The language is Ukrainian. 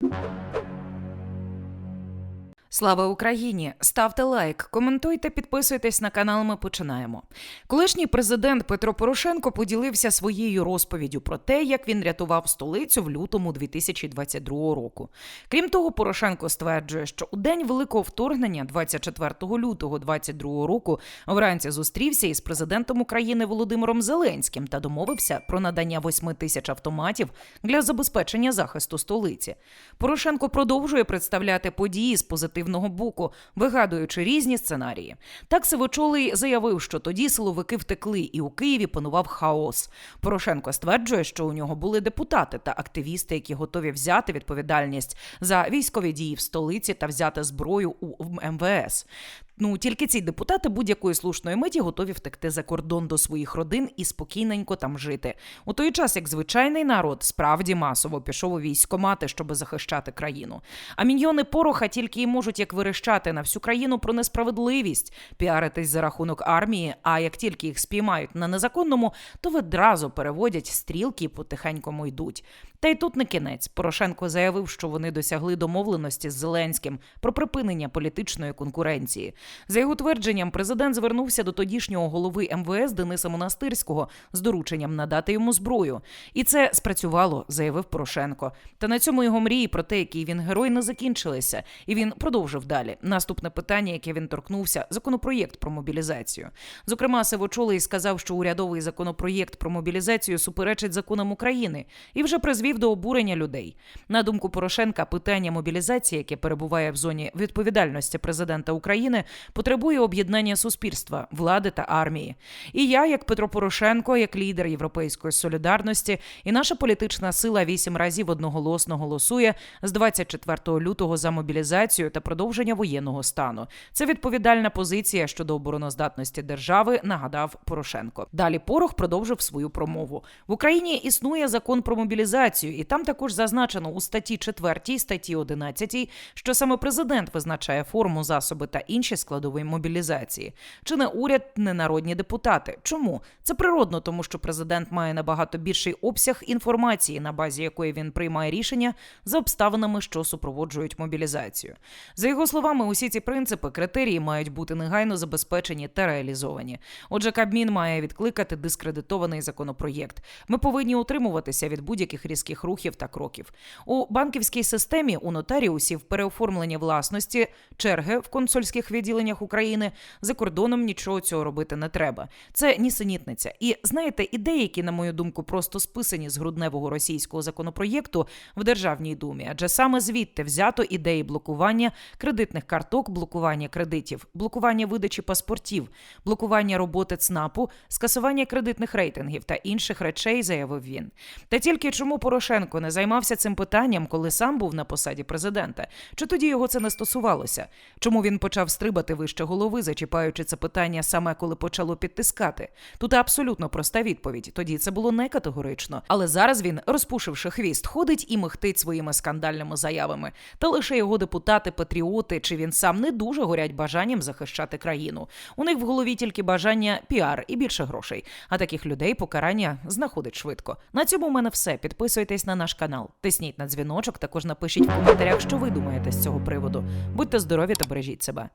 you Слава Україні! Ставте лайк, коментуйте, підписуйтесь на канал. Ми починаємо. Колишній президент Петро Порошенко поділився своєю розповіддю про те, як він рятував столицю в лютому 2022 року. Крім того, Порошенко стверджує, що у день великого вторгнення, 24 лютого 2022 року, вранці зустрівся із президентом України Володимиром Зеленським та домовився про надання 8 тисяч автоматів для забезпечення захисту столиці. Порошенко продовжує представляти події з позитивного боку, вигадуючи різні сценарії. Так Сивочолий заявив, що тоді силовики втекли, і у Києві панував хаос. Порошенко стверджує, що у нього були депутати та активісти, які готові взяти відповідальність за військові дії в столиці та взяти зброю у МВС. Ну тільки ці депутати будь-якої слушної миті готові втекти за кордон до своїх родин і спокійненько там жити. У той час, як звичайний народ справді масово пішов у військомати, щоб захищати країну. А міньйони пороха тільки й можуть як вирощати на всю країну про несправедливість, піаритись за рахунок армії. А як тільки їх спіймають на незаконному, то відразу переводять стрілки і потихенькому йдуть. Та й тут не кінець. Порошенко заявив, що вони досягли домовленості з Зеленським про припинення політичної конкуренції. За його твердженням, президент звернувся до тодішнього голови МВС Дениса Монастирського з дорученням надати йому зброю. І це спрацювало, заявив Порошенко. Та на цьому його мрії про те, який він герой, не закінчилися, і він продовжив далі. Наступне питання, яке він торкнувся, законопроєкт про мобілізацію. Зокрема, Сивочолий сказав, що урядовий законопроєкт про мобілізацію суперечить законам України і вже призвів до обурення людей. На думку Порошенка, питання мобілізації, яке перебуває в зоні відповідальності президента України, потребує об'єднання суспільства, влади та армії. І я, як Петро Порошенко, як лідер європейської солідарності, і наша політична сила вісім разів одноголосно голосує з 24 лютого за мобілізацію та продовження воєнного стану. Це відповідальна позиція щодо обороноздатності держави, нагадав Порошенко. Далі Порох продовжив свою промову в Україні. Існує закон про мобілізацію, і там також зазначено у статті 4, статті 11, що саме президент визначає форму, засоби та інші складові мобілізації. Чи не уряд, не народні депутати? Чому це природно, тому що президент має набагато більший обсяг інформації, на базі якої він приймає рішення за обставинами, що супроводжують мобілізацію. За його словами, усі ці принципи, критерії мають бути негайно забезпечені та реалізовані. Отже, Кабмін має відкликати дискредитований законопроєкт. Ми повинні утримуватися від будь-яких різких рухів та кроків. У банківській системі у нотаріусів переоформлення власності, черги в консульських відділеннях України за кордоном нічого цього робити не треба. Це нісенітниця. І знаєте, ідеї, які, на мою думку, просто списані з грудневого російського законопроєкту в державній думі, адже саме звідти взято ідеї блокування кредитних карток, блокування кредитів, блокування видачі паспортів, блокування роботи ЦНАПу, скасування кредитних рейтингів та інших речей, заявив він. Та тільки чому Порошенко не займався цим питанням, коли сам був на посаді президента? Чи тоді його це не стосувалося? Чому він почав стрибати вище голови, зачіпаючи це питання саме коли почало підтискати? Тут абсолютно проста відповідь. Тоді це було не категорично. Але зараз він, розпушивши хвіст, ходить і михтить своїми скандальними заявами. Та лише його депутати, патріоти чи він сам не дуже горять бажанням захищати країну. У них в голові тільки бажання піар і більше грошей. А таких людей покарання знаходить швидко. На цьому у мене все. Підписуйтесь на наш канал, тисніть на дзвіночок. Також напишіть в коментарях, що ви думаєте з цього приводу. Будьте здорові та бережіть себе.